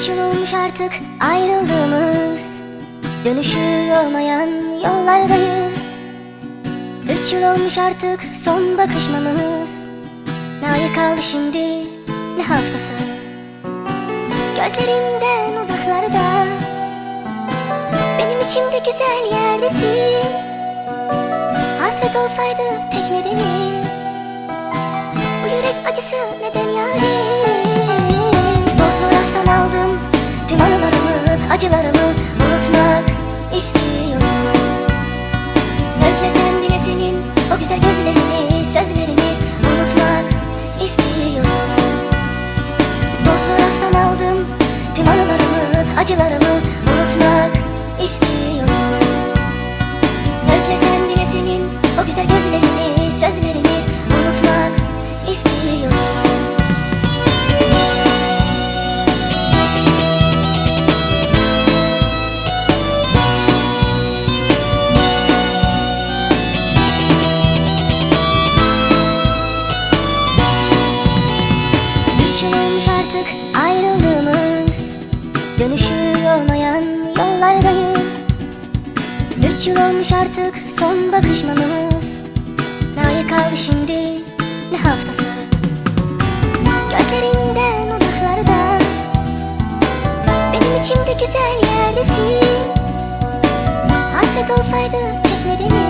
Üç yıl olmuş artık ayrıldığımız. Dönüşü olmayan yollardayız. Üç yıl olmuş artık son bakışmamız. Ne ayı kaldı şimdi ne haftası? Gözlerimden uzaklarda. Benim içimde güzel yerdesin. Hasret olsaydı tek nedenim. Bu yürek acısı neden yarim istiyorum. Özlesem bile senin o güzel gözlerini Sözlerini unutmak istiyorum. Tozlu raftan aldım tüm anılarımı Acılarımı unutmak istiyorum. Özlesem bile senin o güzel gözlerini Sözlerini unutmak istiyorum Dönüşü olmayan yollardayız. Üç yıl olmuş artık son bakışmamız. Ne ayı kaldı şimdi? Ne haftası? Gözlerinden uzaklarda. Benim içimde güzel yerdesin. Hasret olsaydı tek nedeni